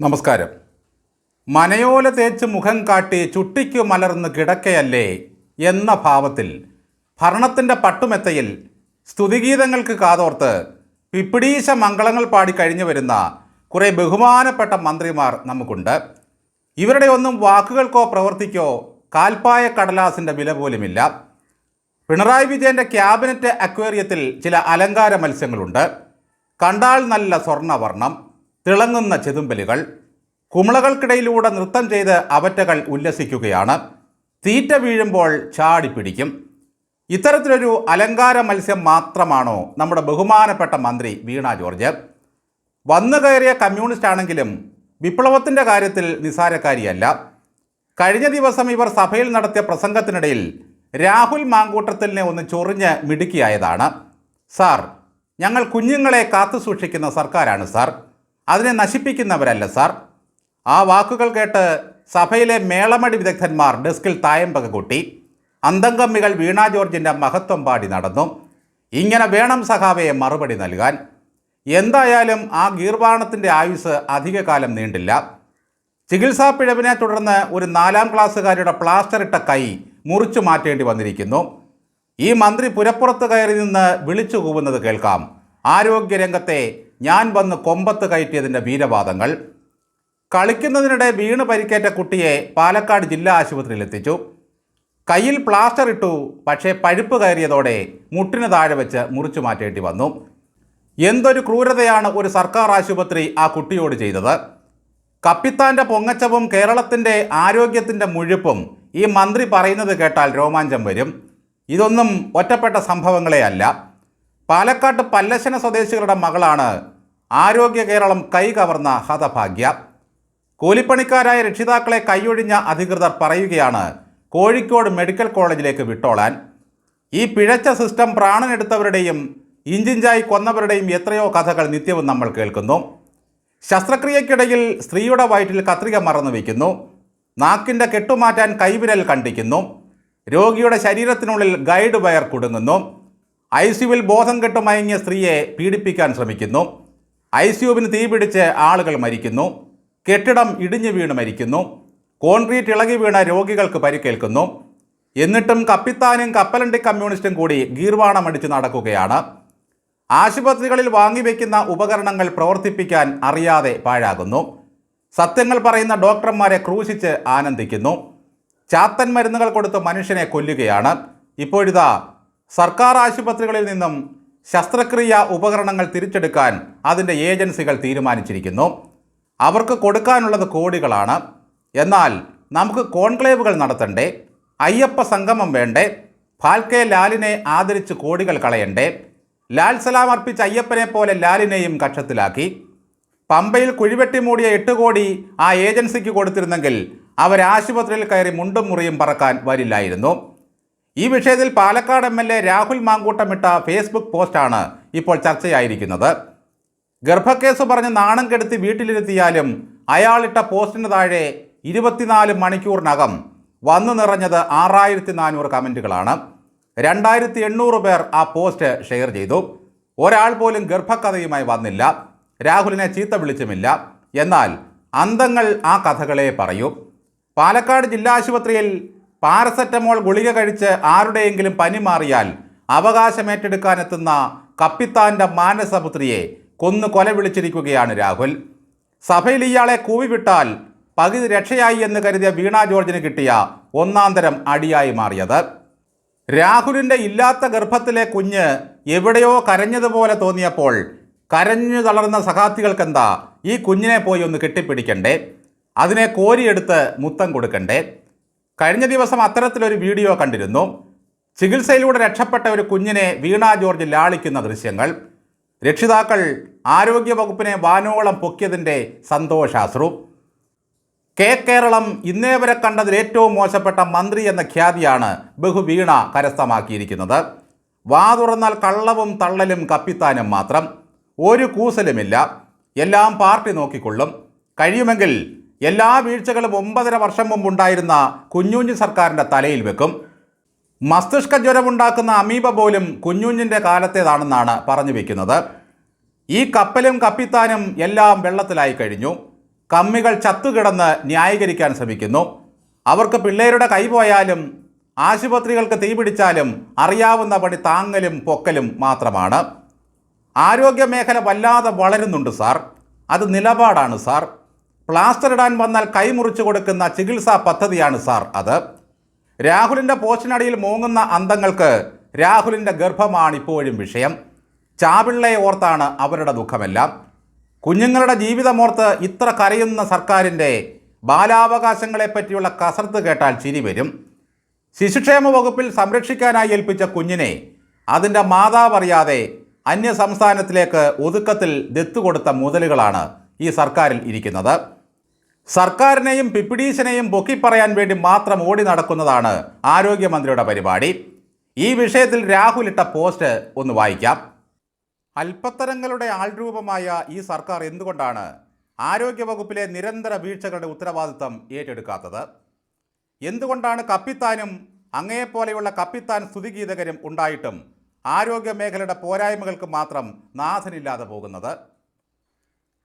നമസ്കാരം. മനയോല തേച്ച് മുഖം കാട്ടി ചുട്ടിക്കു മലർന്ന് കിടക്കയല്ലേ എന്ന ഭാവത്തിൽ ഭരണത്തിന്റെ പട്ടുമെത്തയിൽ സ്തുതിഗീതങ്ങൾക്ക് കാതോർത്ത് പിപ്പിടീശ മംഗളങ്ങൾ പാടി കഴിഞ്ഞു വരുന്ന കുറേ ബഹുമാനപ്പെട്ട മന്ത്രിമാർ നമുക്കുണ്ട്. ഇവരുടെ ഒന്നും വാക്കുകൾക്കോ പ്രവർത്തിക്കോ കാൽപ്പായ കടലാസിന്റെ വില പോലുമില്ല. പിണറായി വിജയന്റെ ക്യാബിനറ്റ് അക്വേറിയത്തിൽ ചില അലങ്കാര മത്സ്യങ്ങളുണ്ട്. കണ്ടാൽ നല്ല സ്വർണവർണം തിളങ്ങുന്ന ചെതുമ്പലുകൾ കുമിളകൾക്കിടയിലൂടെ നൃത്തം ചെയ്ത് അവറ്റകൾ ഉല്ലസിക്കുകയാണ്. തീറ്റ വീഴുമ്പോൾ ചാടിപ്പിടിക്കും ഇത്തരത്തിലൊരു അലങ്കാര മത്സ്യം മാത്രമാണോ നമ്മുടെ ബഹുമാനപ്പെട്ട മന്ത്രി വീണ ജോർജ്? വന്നു കയറിയ കമ്മ്യൂണിസ്റ്റ് ആണെങ്കിലും വിപ്ലവത്തിന്റെ കാര്യത്തിൽ നിസാരക്കാരിയല്ല. കഴിഞ്ഞ ദിവസം ഇവർ സഭയിൽ നടത്തിയ പ്രസംഗത്തിനിടയിൽ രാഹുൽ മാങ്കൂട്ടത്തിലിനെ ഒന്ന് ചൊറിഞ്ഞ് മിടുക്കിയായതാണ്. സാർ ഞങ്ങൾ കുഞ്ഞുങ്ങളെ കാത്തു സൂക്ഷിക്കുന്ന സർക്കാരാണ് സാർ. അതിനെ നശിപ്പിക്കുന്നവരല്ല സാർ. ആ വാക്കുകൾ കേട്ട് സഭയിലെ മേളമടി വിദഗ്ധന്മാർ ഡെസ്കിൽ തായമ്പക കൂട്ടി അന്തംഗമ്മികൾ വീണ ജോർജിന്റെ മഹത്വം പാടി നടന്നു. ഇങ്ങനെ വേണം സഹാവയെ മറുപടി നൽകാൻ. എന്തായാലും ആ ഗീർവാണത്തിന്റെ ആയുസ് അധികകാലം നീണ്ടില്ല. ചികിത്സാ പിഴവിനെ തുടർന്ന് ഒരു നാലാം ക്ലാസ്സുകാരുടെ പ്ലാസ്റ്റർ ഇട്ട കൈ മുറിച്ചു മാറ്റേണ്ടി വന്നിരിക്കുന്നു. ഈ മന്ത്രി പുരപ്പുറത്ത് കയറി നിന്ന് വിളിച്ചു കൂവുന്നത് കേൾക്കാം. ആരോഗ്യരംഗത്തെ ഞാൻ വന്ന് കൊമ്പത്ത് കയറ്റിയതിന്റെ വീരവാദങ്ങൾ. കളിക്കുന്നതിനിടെ വീണ് പരിക്കേറ്റ കുട്ടിയെ പാലക്കാട് ജില്ലാ ആശുപത്രിയിൽ എത്തിച്ചു. കയ്യിൽ പ്ലാസ്റ്റർ ഇട്ടു പക്ഷേ പഴുപ്പ് കയറിയതോടെ മുട്ടിന് താഴെ വെച്ച് മുറിച്ചു മാറ്റേണ്ടി വന്നു. എന്തൊരു ക്രൂരതയാണ് ഒരു സർക്കാർ ആശുപത്രി ആ കുട്ടിയോട് ചെയ്തത്. കപ്പിത്താന്റെ പൊങ്ങച്ചവും കേരളത്തിന്റെ ആരോഗ്യത്തിന്റെ മുഴുപ്പും ഈ മന്ത്രി പറയുന്നത് കേട്ടാൽ രോമാഞ്ചം വരും. ഇതൊന്നും ഒറ്റപ്പെട്ട സംഭവങ്ങളെ അല്ല പാലക്കാട്ട് പല്ലശന സ്വദേശികളുടെ മകളാണ് ആരോഗ്യ കേരളം കൈ കവർന്ന ഹതഭാഗ്യ. കൂലിപ്പണിക്കാരായ രക്ഷിതാക്കളെ കൈയൊഴിഞ്ഞ അധികൃതർ പറയുകയാണ് കോഴിക്കോട് മെഡിക്കൽ കോളേജിലേക്ക് വിട്ടോളാൻ. ഈ പിഴച്ച സിസ്റ്റം പ്രാണനെടുത്തവരുടെയും ഇഞ്ചിഞ്ചായി കൊന്നവരുടെയും എത്രയോ കഥകൾ നിത്യവും നമ്മൾ കേൾക്കുന്നു. ശസ്ത്രക്രിയക്കിടയിൽ സ്ത്രീയുടെ വയറ്റിൽ കത്രിക മറന്നു വയ്ക്കുന്നു നാക്കിന്റെ കെട്ടുമാറ്റാൻ കൈവിരൽ കണ്ടിക്കുന്നു. രോഗിയുടെ ശരീരത്തിനുള്ളിൽ ഗൈഡ് വയർ കുടുങ്ങുന്നു. ഐ സിയുവിൽ ബോധം കെട്ടുമയങ്ങിയ സ്ത്രീയെ പീഡിപ്പിക്കാൻ ശ്രമിക്കുന്നു. ഐ സിയുവിന് തീപിടിച്ച് ആളുകൾ മരിക്കുന്നു. കെട്ടിടം ഇടിഞ്ഞു വീണ് മരിക്കുന്നു. കോൺക്രീറ്റ് ഇളകി വീണ രോഗികൾക്ക് പരിക്കേൽക്കുന്നു. എന്നിട്ടും കപ്പിത്താനും കപ്പലണ്ടി കമ്മ്യൂണിസ്റ്റും കൂടി ഗീർവാണമടിച്ച് നടക്കുകയാണ്. ആശുപത്രികളിൽ വാങ്ങിവെക്കുന്ന ഉപകരണങ്ങൾ പ്രവർത്തിപ്പിക്കാൻ അറിയാതെ പാഴാകുന്നു. സത്യങ്ങൾ പറയുന്ന ഡോക്ടർമാരെ ക്രൂശിച്ച് ആനന്ദിക്കുന്നു. ചാത്തൻ മരുന്നുകൾ കൊടുത്ത് മനുഷ്യനെ കൊല്ലുകയാണ്. ഇപ്പോഴിതാ സർക്കാർ ആശുപത്രികളിൽ നിന്നും ശസ്ത്രക്രിയ ഉപകരണങ്ങൾ തിരിച്ചെടുക്കാൻ അതിന്റെ ഏജൻസികൾ തീരുമാനിച്ചിരിക്കുന്നു. അവർക്ക് കൊടുക്കാനുള്ളത് കോടികളാണ്. എന്നാൽ നമുക്ക് കോൺക്ലേവുകൾ നടത്തണ്ടേ? അയ്യപ്പ സംഗമം വേണ്ടേ? ഫാൽക്കെ ലാലിനെ ആദരിച്ച് കോടികൾ കളയണ്ടേ? ലാൽ സലാം അർപ്പിച്ച അയ്യപ്പനെ പോലെ ലാലിനെയും കക്ഷത്തിലാക്കി. പമ്പയിൽ കുഴിവെട്ടി മൂടിയ എട്ട് കോടി ആ ഏജൻസിക്ക് കൊടുത്തിരുന്നെങ്കിൽ അവർ ആശുപത്രിയിൽ കയറി മുണ്ടും മുറിയും പറക്കാൻ വരില്ലായിരുന്നു. ഈ വിഷയത്തിൽ Palakkad M L A Rahul Mankoottathil Facebook പോസ്റ്റാണ് ഇപ്പോൾ ചർച്ചയായിരിക്കുന്നത്. ഗർഭക്കേസ് പറഞ്ഞ് നാണം കെടുത്തി വീട്ടിലിരുത്തിയാലും അയാളിട്ട പോസ്റ്റിന് താഴെ ഇരുപത്തിനാല് മണിക്കൂറിനകം വന്നു നിറഞ്ഞത് ആറായിരത്തി നാനൂറ് കമന്റുകളാണ് രണ്ടായിരത്തി എണ്ണൂറ് പേർ ആ പോസ്റ്റ് ഷെയർ ചെയ്തു. ഒരാൾ പോലും ഗർഭക്കഥയുമായി വന്നില്ല. രാഹുലിനെ ചീത്ത വിളിച്ചുമില്ല. എന്നാൽ അന്തങ്ങൾ ആ കഥകളെ പറയൂ. പാലക്കാട് ജില്ലാ ആശുപത്രിയിൽ പാരസെറ്റമോൾ ഗുളിക കഴിച്ച് ആരുടെയെങ്കിലും പനി മാറിയാൽ അവകാശമേറ്റെടുക്കാനെത്തുന്ന കപ്പിത്താന്റെ മാനസപുത്രിയെ കൊന്നു കൊല വിളിച്ചിരിക്കുകയാണ് രാഹുൽ. സഭയിൽ ഇയാളെ കൂവിവിട്ടാൽ പകുതി രക്ഷയായി എന്ന് കരുതിയ വീണ ജോർജിന് കിട്ടിയ ഒന്നാന്തരം അടിയായി മാറിയത്. രാഹുലിന്റെ ഇല്ലാത്ത ഗർഭത്തിലെ കുഞ്ഞ് എവിടെയോ കരഞ്ഞതുപോലെ തോന്നിയപ്പോൾ കരഞ്ഞു തളർന്ന സഹാത്തികൾക്കെന്താ ഈ കുഞ്ഞിനെ പോയി ഒന്ന് കെട്ടിപ്പിടിക്കണ്ടേ? അതിനെ കോരിയെടുത്ത് മുത്തം കൊടുക്കണ്ടേ? കഴിഞ്ഞ ദിവസം അത്തരത്തിലൊരു വീഡിയോ കണ്ടിരുന്നു. ചികിത്സയിലൂടെ രക്ഷപ്പെട്ട ഒരു കുഞ്ഞിനെ വീണ ജോർജ് ലാളിക്കുന്ന ദൃശ്യങ്ങൾ. രക്ഷിതാക്കൾ ആരോഗ്യവകുപ്പിനെ വാനോളം പൊക്കിയതിന്റെ സന്തോഷാശ്രു. കെ കേരളം ഇന്നേ വരെ കണ്ടതിൽ ഏറ്റവും മോശപ്പെട്ട മന്ത്രി എന്ന ഖ്യാതിയാണ് ബഹു വീണ കരസ്ഥമാക്കിയിരിക്കുന്നത്. വാ തുറന്നാൽ കള്ളവും തള്ളലും കപ്പിത്താനും മാത്രം. ഒരു കൂസലുമില്ല. എല്ലാം പാർട്ടി നോക്കിക്കൊള്ളും. കഴിയുമെങ്കിൽ എല്ലാ വീഴ്ചകളും ഒമ്പതര വർഷം മുമ്പുണ്ടായിരുന്ന കുഞ്ഞുഞ്ഞി സർക്കാരിന്റെ തലയിൽ വെക്കും. മസ്തിഷ്ക ജ്വരമുണ്ടാക്കുന്ന അമീബ പോലും കുഞ്ഞുഞ്ഞിന്റെ കാലത്തേതാണെന്നാണ് പറഞ്ഞു വെക്കുന്നത്. ഈ കപ്പലും കപ്പിത്താനും എല്ലാം വെള്ളത്തിലായി കഴിഞ്ഞു. കമ്മികൾ ചത്തുകിടന്ന് ന്യായീകരിക്കാൻ ശ്രമിക്കുന്നു. അവർക്ക് പിള്ളേരുടെ കൈപോയാലും ആശുപത്രികൾക്ക് തീപിടിച്ചാലും അറിയാവുന്ന പണി താങ്ങലും പൊക്കലും മാത്രമാണ്. ആരോഗ്യ മേഖല വല്ലാതെ വളരുന്നുണ്ട് സാർ. അത് നിലപാടാണ് സാർ. പ്ലാസ്റ്റർ ഇടാൻ വന്നാൽ കൈമുറിച്ചു കൊടുക്കുന്ന ചികിത്സാ പദ്ധതിയാണ് സാർ അത്. രാഹുലിന്റെ പോസ്റ്റിനടിയിൽ മൂങ്ങുന്ന അന്തങ്ങൾക്ക് രാഹുലിന്റെ ഗർഭമാണ് ഇപ്പോഴും വിഷയം. ചാപിള്ളയെ ഓർത്താണ് അവരുടെ ദുഃഖമെല്ലാം. കുഞ്ഞുങ്ങളുടെ ജീവിതമോർത്ത് ഇത്ര കരയുന്ന സർക്കാരിന്റെ ബാലാവകാശങ്ങളെപ്പറ്റിയുള്ള കസർത്ത് കേട്ടാൽ ചിരി വരും. ശിശുക്ഷേമ വകുപ്പിൽ സംരക്ഷിക്കാനായി ഏൽപ്പിച്ച കുഞ്ഞിനെ അതിന്റെ മാതാവ് അറിയാതെ അന്യ സംസ്ഥാനത്തിലേക്ക് ഒതുക്കത്തിൽ ദത്തുകൊടുത്ത മുതലുകളാണ് ഈ സർക്കാരിൽ ഇരിക്കുന്നത്. സർക്കാരിനെയും പിപ്പിടീശനെയും പൊക്കിപ്പറയാൻ വേണ്ടി മാത്രം ഓടി നടക്കുന്നതാണ് ആരോഗ്യമന്ത്രിയുടെ പരിപാടി. ഈ വിഷയത്തിൽ രാഹുൽ ഇട്ട പോസ്റ്റ് ഒന്ന് വായിക്കാം. അല്പത്തരങ്ങളുടെ ആൾരൂപമായ ഈ സർക്കാർ എന്തുകൊണ്ടാണ് ആരോഗ്യവകുപ്പിലെ നിരന്തര വീഴ്ചകളുടെ ഉത്തരവാദിത്തം ഏറ്റെടുക്കാത്തത്? എന്തുകൊണ്ടാണ് കപ്പിത്താനും അങ്ങയെപ്പോലെയുള്ള കപ്പിത്താൻ സ്തുതിഗീതകരും ഉണ്ടായിട്ടും ആരോഗ്യ മേഖലയുടെ പോരായ്മകൾക്ക് മാത്രം നാഥനില്ലാതെ പോകുന്നത്?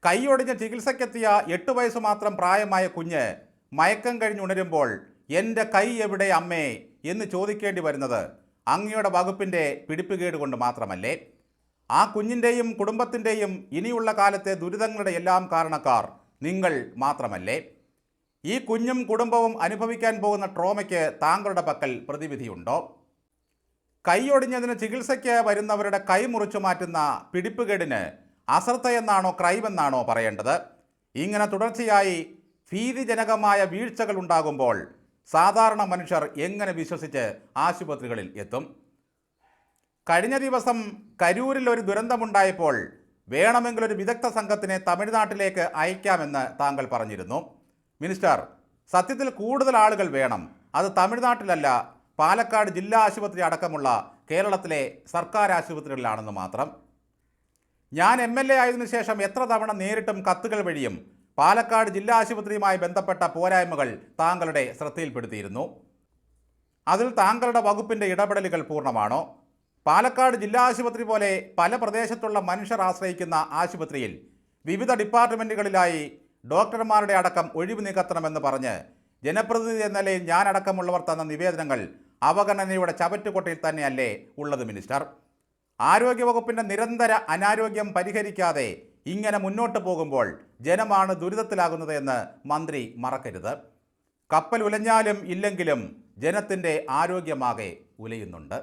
കൈയൊടിഞ്ഞ് ചികിത്സയ്ക്കെത്തിയ എട്ട് വയസ്സ് മാത്രം പ്രായമായ കുഞ്ഞ് മയക്കം കഴിഞ്ഞുണരുമ്പോൾ എന്റെ കൈ എവിടെ അമ്മേ? എന്ന് ചോദിക്കേണ്ടി വരുന്നത് അങ്ങയുടെ വകുപ്പിന്റെ പിടിപ്പുകേട് കൊണ്ട് മാത്രമല്ലേ. ആ കുഞ്ഞിന്റെയും കുടുംബത്തിന്റെയും ഇനിയുള്ള കാലത്തെ ദുരിതങ്ങളുടെ എല്ലാം കാരണക്കാർ നിങ്ങൾ മാത്രമല്ലേ. ഈ കുഞ്ഞും കുടുംബവും അനുഭവിക്കാൻ പോകുന്ന ട്രോമയ്ക്ക് താങ്കളുടെ പക്കൽ പ്രതിവിധിയുണ്ടോ? കൈയൊടിഞ്ഞതിന് ചികിത്സയ്ക്ക് വരുന്നവരുടെ കൈ മുറിച്ചു മാറ്റുന്ന പിടിപ്പുകേടിന് അശ്രദ്ധ എന്നാണോ ക്രൈം എന്നാണോ പറയേണ്ടത്? ഇങ്ങനെ തുടർച്ചയായി ഭീതിജനകമായ വീഴ്ചകൾ ഉണ്ടാകുമ്പോൾ സാധാരണ മനുഷ്യർ എങ്ങനെ വിശ്വസിച്ച് ആശുപത്രികളിൽ എത്തും? കഴിഞ്ഞ ദിവസം കരൂരിൽ ഒരു ദുരന്തമുണ്ടായപ്പോൾ വേണമെങ്കിൽ ഒരു വിദഗ്ധ സംഘത്തിനെ തമിഴ്നാട്ടിലേക്ക് അയക്കാമെന്ന് താങ്കൾ പറഞ്ഞിരുന്നു. മിനിസ്റ്റർ സത്യത്തിൽ കൂടുതൽ ആളുകൾ വേണം. അത് തമിഴ്നാട്ടിലല്ല പാലക്കാട് ജില്ലാ ആശുപത്രി അടക്കമുള്ള കേരളത്തിലെ സർക്കാർ ആശുപത്രികളിലാണെന്ന് മാത്രം. ഞാൻ എം എൽ എ ആയതിനു ശേഷം എത്ര തവണ നേരിട്ടും കത്തുകൾ വഴിയും പാലക്കാട് ജില്ലാ ആശുപത്രിയുമായി ബന്ധപ്പെട്ട പോരായ്മകൾ താങ്കളുടെ ശ്രദ്ധയിൽപ്പെടുത്തിയിരുന്നു. അതിൽ താങ്കളുടെ വകുപ്പിന്റെ ഇടപെടലുകൾ പൂർണമാണോ? പാലക്കാട് ജില്ലാ ആശുപത്രി പോലെ പല പ്രദേശത്തുള്ള മനുഷ്യർ ആശ്രയിക്കുന്ന ആശുപത്രിയിൽ വിവിധ ഡിപ്പാർട്ട്മെന്റുകളിലായി ഡോക്ടർമാരുടെ അടക്കം ഒഴിവ് നികത്തണമെന്ന് പറഞ്ഞ് ജനപ്രതിനിധി എന്ന നിലയിൽ ഞാനടക്കമുള്ളവർ തന്ന നിവേദനങ്ങൾ അവഗണനയുടെ ചവറ്റുകൊട്ടയിൽ തന്നെയല്ലേ ഉള്ളത് മിനിസ്റ്റർ? ആരോഗ്യവകുപ്പിന്റെ നിരന്തര അനാരോഗ്യം പരിഹരിക്കാതെ ഇങ്ങനെ മുന്നോട്ട് പോകുമ്പോൾ ജനമാണ് ദുരിതത്തിലാകുന്നത് എന്ന് മന്ത്രി മറക്കരുത്. കപ്പൽ ഉലഞ്ഞാലും ഇല്ലെങ്കിലും ജനത്തിന്റെ ആരോഗ്യമാകെ ഉലയുന്നുണ്ട്.